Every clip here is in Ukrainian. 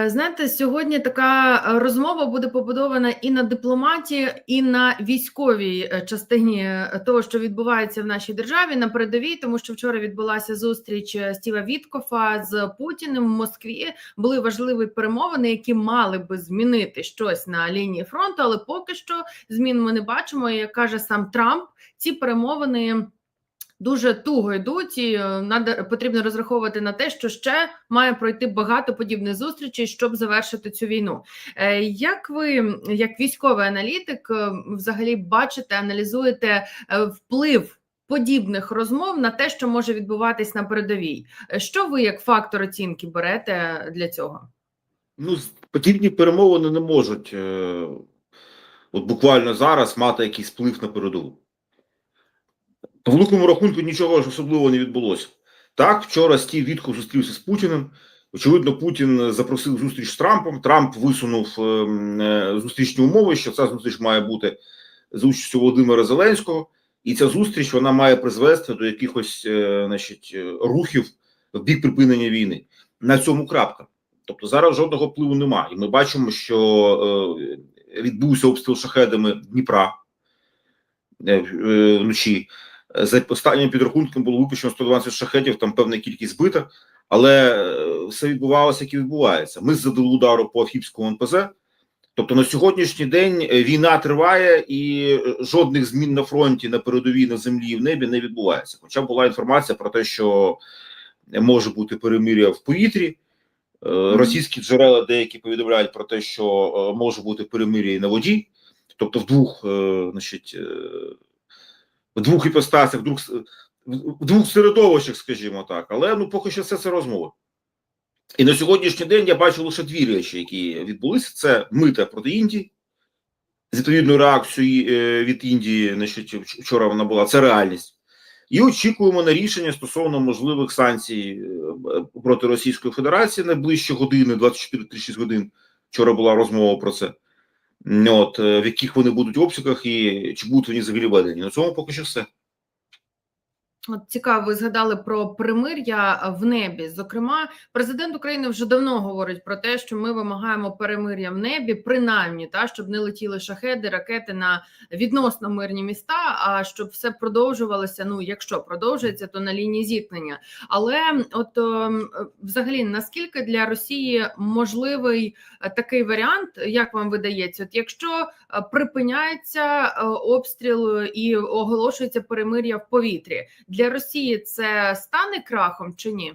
Е, Знаєте, сьогодні така е, розмова буде побудована і на дипломатії, і на військовій е, частині того, що відбувається в нашій державі на передовій, тому що вчора відбулася зустріч Стіва Віткофа з Путіним в Москві. Були важливі перемовини, які мали би змінити щось на лінії фронту, але поки що змін ми не бачимо. Як каже сам Трамп, ці перемовини. Дуже туго йдуть, і е, надо потрібно розраховувати на те, що ще має пройти багато подібних зустрічей, щоб завершити цю війну. Е, Як ви, як військовий аналітик, е, взагалі бачите, аналізуєте вплив подібних розмов на те, що може відбуватись на передовій? Що ви як фактор оцінки берете для цього? Ну, подібні перемовини не можуть от буквально зараз мати якийсь вплив на передову. По великому рахунку нічого ж особливого не відбулося. Так, вчора Стів Вітков зустрівся з Путіним. Очевидно, Путін запросив зустріч з Трампом. Трамп висунув е, е, зустрічні умови, що ця зустріч має бути за участю Володимира Зеленського, і ця зустріч вона має призвести до якихось е, значить, е, рухів в бік припинення війни. На цьому крапка. Тобто зараз жодного впливу немає. І ми бачимо, що відбувся обстріл шахедами Дніпра вночі. За останнім підрахунком було випущено 120 шахетів, там певна кількість збита, але е, все відбувалося, як і відбувається. Ми задали удару по Афіпському НПЗ. Тобто на сьогоднішній день е, війна триває і е, жодних змін на фронті, на передовій, на землі і в небі не відбувається. Хоча була інформація про те, що може бути перемир'я в повітрі. Е, Російські джерела деякі повідомляють про те, що е, може бути перемир'я і на воді, тобто в двох, е, значить, е, в двох іпостасях, в двох, в двох середовищах, скажімо так. Але ну поки що все це розмови. І на сьогоднішній день я бачу лише дві речі, які відбулися: це мита проти Індії. З відповідною реакцією е, від Індії, значить, вч- вчора вона була це реальність. І очікуємо на рішення стосовно можливих санкцій е, проти Російської Федерації найближчі години, 24-36 годин. Вчора була розмова про це. От, е, в яких вони будуть обсягах і чи будуть вони взагалі введені. На цьому поки що все. От цікаво, ви згадали про перемир'я в небі. Зокрема, президент України вже давно говорить про те, що ми вимагаємо перемир'я в небі, принаймні, та щоб не летіли шахеди, ракети на відносно мирні міста. А щоб все продовжувалося. Ну, якщо продовжується, то на лінії зіткнення. Але от ем, взагалі, наскільки для Росії можливий е, такий варіант, як вам видається, от якщо е, припиняється е, обстріл і оголошується перемир'я в повітрі. Для Росії це стане крахом чи ні?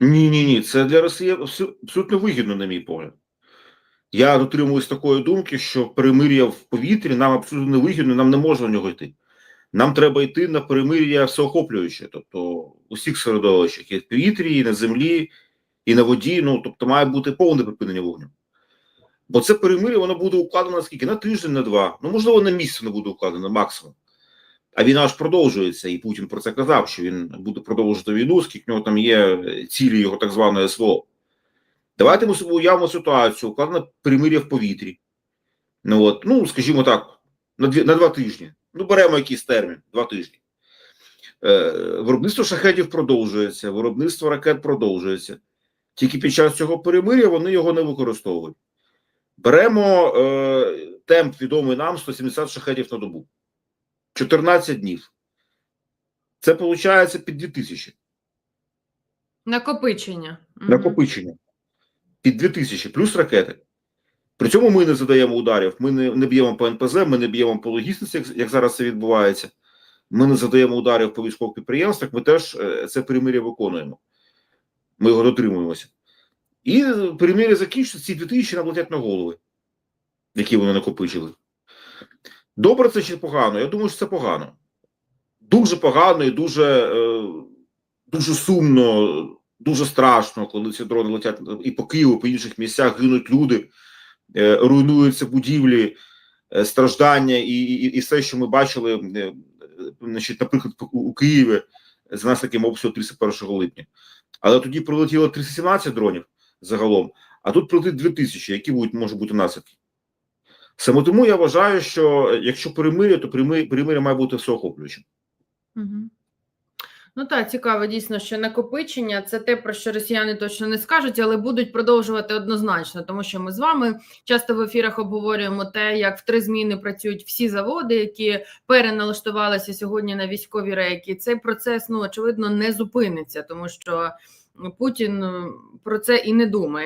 Ні, ні, ні. Це для Росії абсолютно вигідно, на мій погляд. Я дотримуюсь такої думки, що перемир'я в повітрі нам абсолютно не вигідно, нам не можна в нього йти. Нам треба йти на перемир'я всеохоплююче, тобто у всіх середовищах, і в повітрі, і на землі, і на воді. Ну тобто має бути повне припинення вогню. Бо це перемир'я воно буде укладено скільки? На тиждень, на два. Ну, можливо, на місяць воно буде укладено максимум. А війна ж продовжується, і Путін про це казав, що він буде продовжувати війну, скільки в нього там є цілі його так званої СВО. Давайте ми собі уявимо ситуацію, укладено перемир'я в повітрі. Ну, от, ну, скажімо так, на, дві, на два тижні. Ну, беремо якийсь термін, два тижні. Е, виробництво шахетів продовжується, виробництво ракет продовжується. Тільки під час цього перемир'я вони його не використовують. Беремо е, темп відомий нам 170 шахетів на добу. 14 днів. Це виходить під 2000 Накопичення. Накопичення. Під 2000 плюс ракети. При цьому ми не задаємо ударів, ми не, не б'ємо по НПЗ, ми не б'ємо по логістиці, як, як зараз це відбувається. Ми не задаємо ударів по військових підприємствах, ми теж е, це перемир'я виконуємо. Ми його дотримуємося. І перемир'я закінчиться, ці 2000 нам летять на голови, які вони накопичили. Добре це чи погано? Я думаю, що це погано. Дуже погано і дуже, е, дуже сумно, дуже страшно, коли ці дрони летять і по Києву, по інших місцях гинуть люди, е, руйнуються будівлі, е, страждання і, і, і все, що ми бачили, е, е, значить, наприклад, у, Києві з нас таким обстрілом 31 липня. Але тоді прилетіло 317 дронів загалом, а тут прилетить 2000, які будуть, можуть бути наслідки. Саме тому я вважаю, що якщо перемир'я, то перемир'я має бути всеохоплюючим. Мгм. Ну так, цікаво, дійсно, що накопичення це те, про що росіяни точно не скажуть, але будуть продовжувати однозначно, тому що ми з вами часто в ефірах обговорюємо те, як в три зміни працюють всі заводи, які переналаштувалися сьогодні на військові рейки. Цей процес ну очевидно не зупиниться, тому що Путін про це і не думає.